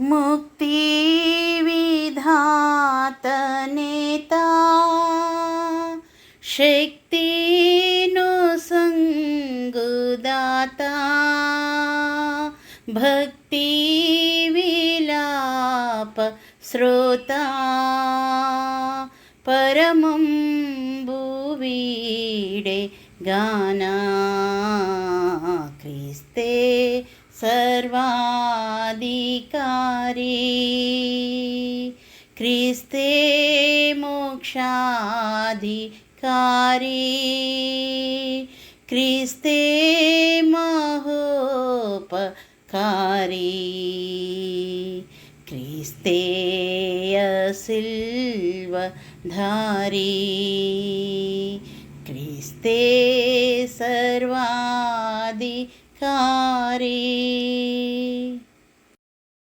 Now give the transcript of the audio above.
मुक्तिविधातनेता शक्तिनो सङ्गुदाता भक्तिविलाप श्रोता परमं भुवीडे गाना क्रिस्ते सर्वाधिकारी क्रिस्ते मोक्षाधिकारी क्रिस्ते महोपकारी क्रिस्ते सिल्वधारी क्रिस्ते सर्वाधिकारी കാരേ